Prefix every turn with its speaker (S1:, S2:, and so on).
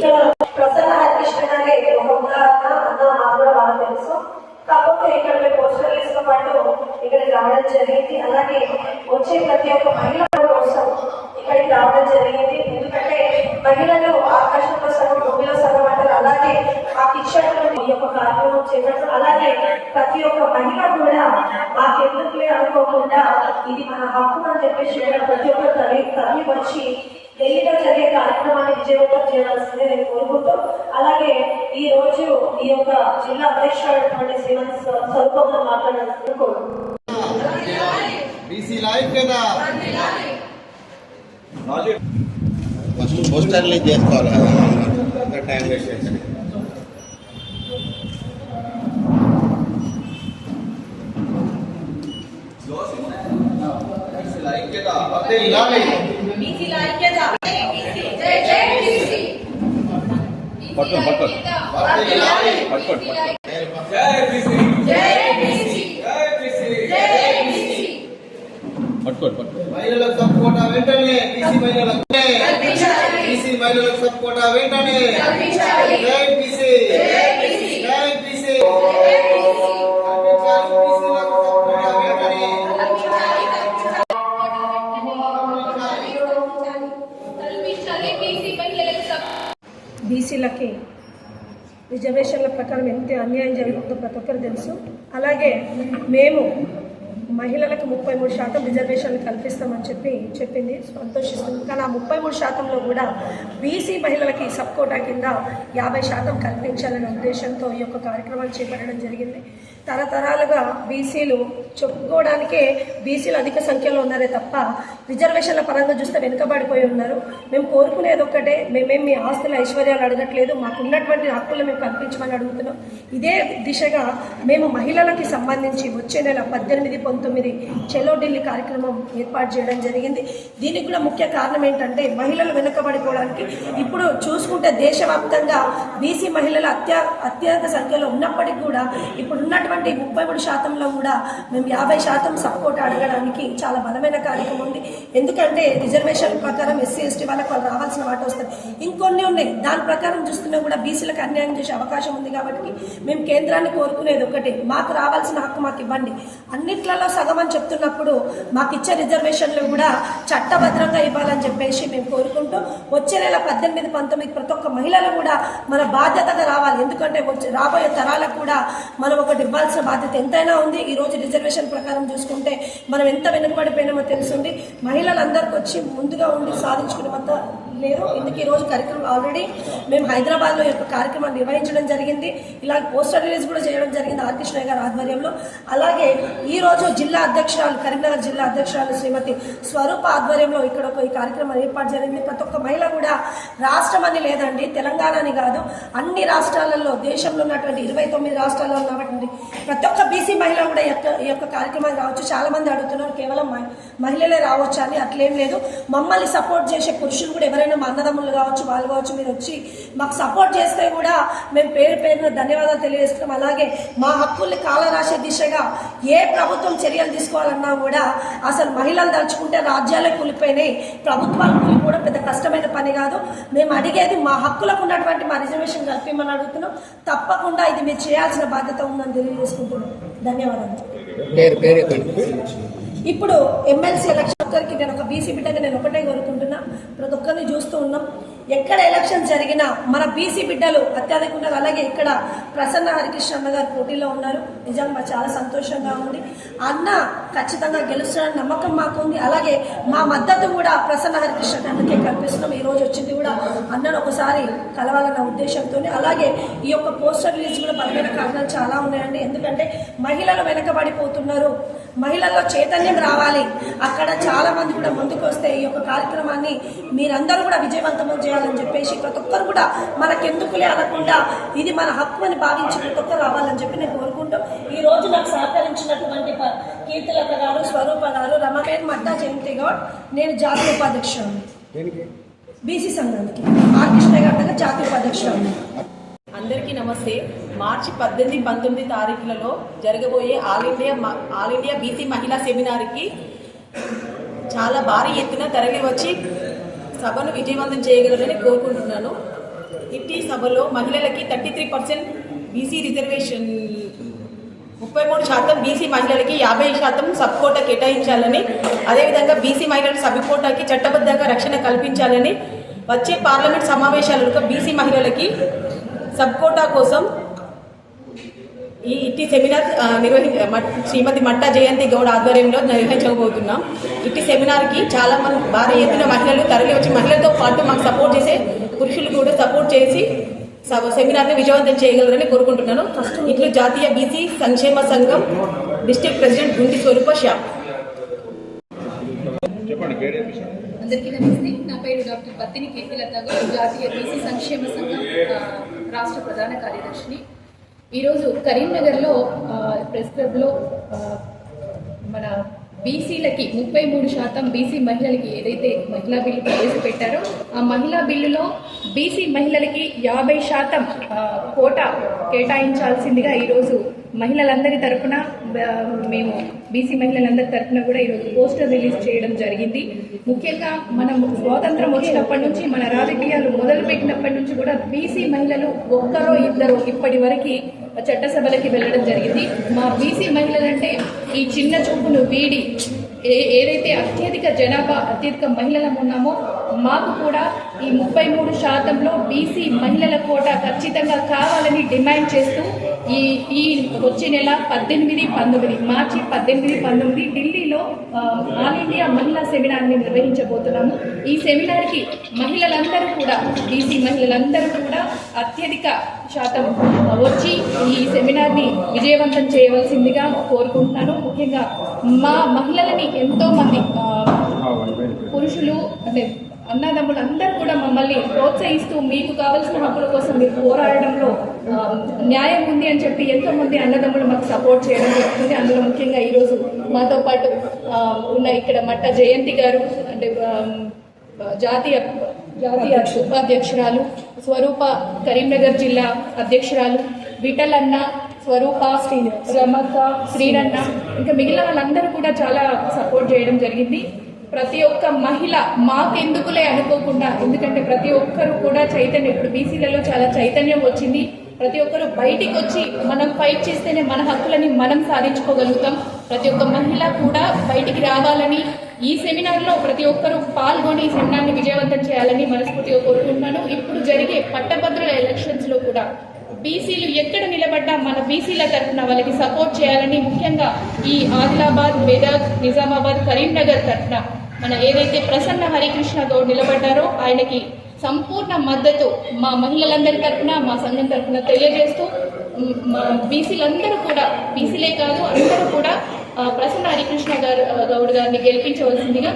S1: ఇక్కడ ప్రసన్న హరికృష్ణ గారి ఒక ఉదాహరణ అన్న మాకు కూడా బాగా తెలుసు. కాకపోతే ఇక్కడ మేము పోస్టర్స్తో పాటు ఇక్కడికి రావడం జరిగింది. అలాగే వచ్చే ప్రతి ఒక్క మహిళ కోసం ఇక్కడికి రావడం జరిగింది. ఎందుకంటే మహిళలు ఆకాశంలో సగం భూమిలో సగం అంటారు. అలాగే ఆ కిచెన్లో ఈ యొక్క కార్యక్రమం చేపట్టు అలాగే ప్రతి ఒక్క మహిళ కూడా మాకెందుకులే అనుకోకుండా ఇది మన హక్కు అని చెప్పేసి ప్రతి ఒక్క తల్లి తల్లి వచ్చి ఢిల్లీలో జరిగే కార్యక్రమాన్ని విజయవంతం చేయాల్సిందే నేను కోరుకుంటూ అలాగే ఈ రోజు ఈ యొక్క జిల్లా అధ్యక్షుడైనటువంటి శ్రీమతి స్వ- స్వరూపంగా మాట్లాడాలని కోరుకుంటున్నాను
S2: బీసీ లైవ్ కదా.
S3: ఫస్ట్ పోస్టర్లు చేసుకోవాలి కదా ఇంకా టైం వేస్ట్? చేశాను
S2: బీసీ లైవ్ కదా. అదే ఇలానే
S4: పట్టుకోండి పట్టుకోండి. పట్టుకోండి పట్టుకోండి. పట్టుకోండి
S2: మహిళలకు సపోర్ట్ వెంటనే బీసీ మహిళలకు బీసీ. మహిళలకు సపోర్ట్ వెంటనే. జై బీసీ.
S1: బీసీలకి రిజర్వేషన్ల ప్రకారం ఎంత అన్యాయం జరుగుతుందో ప్రతి ఒక్కరు తెలుసు. అలాగే మేము మహిళలకు ముప్పై మూడు శాతం రిజర్వేషన్లు కల్పిస్తామని చెప్పి చెప్పింది సంతోషిస్తుంది. కానీ ఆ ముప్పై మూడు శాతంలో కూడా బీసీ మహిళలకి సబ్ కోటా కింద యాభై శాతం కల్పించాలనే ఉద్దేశంతో ఈ యొక్క కార్యక్రమాలు చేపట్టడం జరిగింది. తరతరాలుగా బీసీలు చెప్పుకోవడానికే బీసీలు అధిక సంఖ్యలో ఉన్నారే తప్ప రిజర్వేషన్ల పరంగా చూస్తే వెనుకబడిపోయి ఉన్నారు. మేము కోరుకునేది ఒక్కటే మేమేం మీ ఆస్తుల ఐశ్వర్యాలు అడగట్లేదు మాకు ఉన్నటువంటి హక్కులు మేము కల్పించమని అడుగుతున్నాం. ఇదే దిశగా మేము మహిళలకి సంబంధించి వచ్చే నెల పద్దెనిమిది పంతొమ్మిది చెలో ఢిల్లీ కార్యక్రమం ఏర్పాటు చేయడం జరిగింది. దీనికి కూడా ముఖ్య కారణం ఏంటంటే మహిళలు వెనుకబడిపోవడానికి ఇప్పుడు చూసుకుంటే దేశవ్యాప్తంగా బీసీ మహిళలు అత్య అత్యధిక సంఖ్యలో ఉన్నప్పటికీ కూడా ఇప్పుడు ఉన్నటువంటి ముప్పై మూడు శాతంలో కూడా మేము యాభై శాతం సపోర్ట్ అడగడానికి చాలా బలమైన కార్యక్రమం ఉంది. ఎందుకంటే రిజర్వేషన్ ప్రకారం ఎస్సీ ఎస్టీ వాళ్ళకి వాళ్ళు రావాల్సిన వాటి వస్తుంది ఇంకొన్ని ఉన్నాయి. దాని ప్రకారం చూస్తున్నా కూడా బీసీలకు అన్యాయం చేసే అవకాశం ఉంది కాబట్టి మేము కేంద్రాన్ని కోరుకునేది ఒకటి. మాకు రావాల్సిన హక్కు మాకు ఇవ్వండి. అన్నిట్లలో సగం అని చెప్తున్నప్పుడు మాకు ఇచ్చే రిజర్వేషన్లు కూడా చట్టభద్రంగా ఇవ్వాలని చెప్పేసి మేము కోరుకుంటూ వచ్చే నెల పద్దెనిమిది పంతొమ్మిది ప్రతి ఒక్క మహిళలు కూడా మన బాధ్యతగా రావాలి. ఎందుకంటే వచ్చే రాబోయే తరాలకు కూడా మనం ఒకటి ఇవ్వాల్సిన బాధ్యత ఎంతైనా ఉంది. ఈరోజు రిజర్వేషన్ ప్రకారం చూసుకుంటే మనం ఎంత వెనుకబడిపోయినామో తెలుసుంది మహిళలందరికీ వచ్చి ముందుగా ఉండి సాధించుకునేంత లేదు ఇందుకు ఈ రోజు కార్యక్రమం ఆల్రెడీ మేము హైదరాబాద్లో యొక్క కార్యక్రమాన్ని నిర్వహించడం జరిగింది. ఇలా పోస్టర్ రిలీజ్ కూడా చేయడం జరిగింది ఆర్ కృష్ణయ్య గారి ఆధ్వర్యంలో. అలాగే ఈ రోజు జిల్లా అధ్యక్షురాలు కరీంనగర్ జిల్లా అధ్యక్షురాలు శ్రీమతి స్వరూప ఆధ్వర్యంలో ఇక్కడ ఒక ఈ కార్యక్రమం ఏర్పాటు జరిగింది. ప్రతి ఒక్క మహిళ కూడా రాష్ట్రం అని లేదండి తెలంగాణ అని కాదు అన్ని రాష్ట్రాలలో దేశంలో ఉన్నటువంటి ఇరవై తొమ్మిది రాష్ట్రాల్లో ఉన్నటువంటి ప్రతి ఒక్క బీసీ మహిళ కూడా ఈ యొక్క- ఈ యొక్క రావచ్చు. చాలా మంది అడుగుతున్నారు కేవలం మహిళలే రావచ్చు అని. అట్లేం లేదు. మమ్మల్ని సపోర్ట్ చేసే పురుషులు కూడా ఎవరైనా మా అన్నదమ్ములు కావచ్చు వాళ్ళు కావచ్చు మీరు వచ్చి మాకు సపోర్ట్ చేస్తే కూడా మేము పేరు పేరున ధన్యవాదాలు తెలియజేస్తున్నాం. అలాగే మా హక్కుల్ని కాల రాసే దిశగా ఏ ప్రభుత్వం చర్యలు తీసుకోవాలన్నా కూడా అసలు మహిళలు తలుచుకుంటే రాజ్యాలే కూలిపోయినాయి. ప్రభుత్వాలు కూలిపోవడం పెద్ద కష్టమైన పని కాదు. మేము అడిగేది మా హక్కులకు ఉన్నటువంటి మా రిజర్వేషన్ కల్పించమని అడుగుతున్నాం. తప్పకుండా ఇది మీరు చేయాల్సిన బాధ్యత ఉందని తెలియజేసుకుంటున్నాం. ధన్యవాదాలు. ఇప్పుడు ఎమ్మెల్సీ ఎలక్షన్ నేను ఒక బీసీ బిడ్డగా నేను ఒకటే కోరుకుంటున్నా ప్రతి ఒక్కరిని చూస్తూ ఉన్నాం ఎక్కడ ఎలక్షన్ జరిగినా మన బీసీ బిడ్డలు అత్యధిక ఉన్నారు అలాగే ఇక్కడ ప్రసన్న హరికృష్ణ గారు పోటీలో ఉన్నారు. నిజంగా చాలా సంతోషంగా ఉంది. అన్న ఖచ్చితంగా గెలుస్తాడని నమ్మకం మాకు ఉంది అలాగే మా మద్దతు కూడా ప్రసన్న హరికృష్ణ గారికి కల్పిస్తున్నాం. ఈ రోజు వచ్చింది కూడా అన్నను ఒకసారి కలవాలన్న ఉద్దేశంతో అలాగే ఈ యొక్క పోస్టర్ రిలీజ్ కూడా బలమైన కారణాలు చాలా ఉన్నాయండి. ఎందుకంటే మహిళలు వెనకబడిపోతున్నారు. మహిళల్లో చైతన్యం రావాలి. అక్కడ చాలా మంది కూడా ముందుకు వస్తే ఈ యొక్క కార్యక్రమాన్ని మీరందరూ కూడా విజయవంతం చేయాలని చెప్పేసి ప్రతి ఒక్కరు కూడా మనకెందుకులే అనకుండా ఇది మన హక్కు అని భావించి ప్రతి ఒక్కరు రావాలని చెప్పి నేను కోరుకుంటూ ఈ రోజు నాకు సహకరించినటువంటి ప- కీర్తిలత గారు స్వరూప గారు రమపేరు మడ్డా జయంతి గౌడ్ నేను జాతీయ ఉపాధ్యక్షుడు బీసీ సంఘానికి. ఆర్ కృష్ణ గారి దగ్గర జాతీయ ఉపాధ్యక్షుడు
S5: అందరికీ నమస్తే. మార్చి పద్దెనిమిది పంతొమ్మిది తారీఖులలో జరగబోయే all India all India BC మహిళా సెమినార్కి చాలా భారీ ఎత్తున తరలి వచ్చి సభను విజయవంతం చేయగలరని కోరుకుంటున్నాను. ఇట్టి సభలో మహిళలకి thirty three percent BC reservation ముప్పై మూడు శాతం బీసీ మహిళలకి యాభై శాతం సబ్ కోటా కేటాయించాలని అదేవిధంగా బీసీ మహిళల సబ్ కోటాకి చట్టబద్ధంగా రక్షణ కల్పించాలని వచ్చే పార్లమెంట్ సమావేశాలలో బీసీ మహిళలకి సబ్ కోటా కోసం ఈ ఇట్టి సెమినార్ నిర్వహి శ్రీమతి మట్టా జయంతి గౌడ్ ఆధ్వర్యంలో నిర్వహించబోతున్నాం. ఇట్టి సెమినార్కి చాలా మంది భారీ ఎత్తున మహిళలు తరలి వచ్చి మహిళలతో పాటు మాకు సపోర్ట్ చేసే పురుషులు కూడా సపోర్ట్ చేసి సెమినార్ని విజయవంతం చేయగలరని కోరుకుంటున్నాను. ఇట్లు జాతీయ బీసీ సంక్షేమ సంఘం డిస్ట్రిక్ట్ ప్రెసిడెంట్ గుంటి స్వరూప
S4: విషయం?
S6: అందరికీ నమస్తే. నా పేరు డాక్టర్ పత్తిని గౌడ్ జాతీయ బీసీ సంక్షేమ సంఘం రాష్ట్ర ప్రధాన కార్యదర్శిని. ఈరోజు కరీంనగర్లో ప్రెస్ క్లబ్లో మన బీసీలకి ముప్పై మూడు శాతం బీసీ మహిళలకి ఏదైతే మహిళా బిల్లు ప్రవేశపెట్టారో ఆ మహిళా బిల్లులో బీసీ మహిళలకి యాభై శాతం కోటా కేటాయించాల్సిందిగా ఈరోజు మహిళలందరి తరఫున మేము బీసీ మహిళలందరి తరపున కూడా ఈరోజు పోస్టర్ రిలీజ్ చేయడం జరిగింది. ముఖ్యంగా మనం స్వాతంత్రం వచ్చినప్పటి నుంచి మన రాజకీయాలు మొదలుపెట్టినప్పటి నుంచి కూడా బీసీ మహిళలు ఒక్కరో ఇద్దరు ఇప్పటి వరకు చట్టసభలకి వెళ్ళడం జరిగింది. మా బీసీ మహిళలంటే ఈ చిన్న చూపును వీడి ఏ ఏదైతే అత్యధిక జనాభా అత్యధిక మహిళలం ఉన్నామో మాకు కూడా ఈ ముప్పై మూడు శాతంలో బీసీ మహిళల కోట ఖచ్చితంగా కావాలని డిమాండ్ చేస్తూ ఈ ఈ వచ్చే నెల పద్దెనిమిది పంతొమ్మిది మార్చి పద్దెనిమిది పంతొమ్మిది ఢిల్లీలో ఆల్ ఇండియా మహిళా సెమినార్ని నిర్వహించబోతున్నాము. ఈ సెమినార్కి మహిళలందరూ కూడా బీసీ మహిళలందరూ కూడా అత్యధిక శాతం వచ్చి ఈ సెమినార్ని విజయవంతం చేయవలసిందిగా కోరుకుంటున్నాను. ముఖ్యంగా మా మహిళలని ఎంతోమంది పురుషులు అంటే అన్నదమ్ములు అందరూ కూడా మమ్మల్ని ప్రోత్సహిస్తూ మీకు కావలసిన హక్కుల కోసం మీరు పోరాడడంలో న్యాయం ఉంది అని చెప్పి ఎంతో మంది అన్నదమ్ములు మాకు సపోర్ట్ చేయడం జరుగుతుంది. అందులో ముఖ్యంగా ఈరోజు మాతో పాటు ఉన్న ఇక్కడ మట్ట జయంతి గారు అంటే జాతీయ జాతీయ ఉపాధ్యక్షురాలు స్వరూప కరీంనగర్ జిల్లా అధ్యక్షురాలు విఠలన్న స్వరూప రమక్క శ్రీరన్న ఇంకా మిగిలిన వాళ్ళందరూ కూడా చాలా సపోర్ట్ చేయడం జరిగింది. ప్రతి ఒక్క మహిళ మాకెందుకులే అనుకోకుండా ఎందుకంటే ప్రతి ఒక్కరు కూడా చైతన్యం. ఇప్పుడు బీసీలలో చాలా చైతన్యం వచ్చింది. ప్రతి ఒక్కరు బయటికి వచ్చి మనం ఫైట్ చేస్తేనే మన హక్కులని మనం సాధించుకోగలుగుతాం. ప్రతి ఒక్క మహిళ కూడా బయటికి రావాలని ఈ సెమినార్లో ప్రతి ఒక్కరూ పాల్గొని ఈ సెమినార్ని విజయవంతం చేయాలని మనస్ఫూర్తిగా కోరుకుంటున్నాను. ఇప్పుడు జరిగే పట్టభద్రుల ఎలక్షన్స్లో కూడా బీసీలు ఎక్కడ నిలబడ్డా మన బీసీల తరఫున వాళ్ళకి సపోర్ట్ చేయాలని ముఖ్యంగా ఈ ఆదిలాబాద్ మెదక్ నిజామాబాద్ కరీంనగర్ తరఫున మన ఏదైతే ప్రసన్న హరికృష్ణ గౌడ్ నిలబడ్డారో ఆయనకి సంపూర్ణ మద్దతు మా మహిళలందరి తరఫున మా సంఘం తరఫున తెలియజేస్తూ మా బీసీలందరూ కూడా బీసీలే కాదు అందరూ కూడా ప్రసన్న హరికృష్ణ గారు గౌడ్ గారిని గెలిపించవలసిందిగా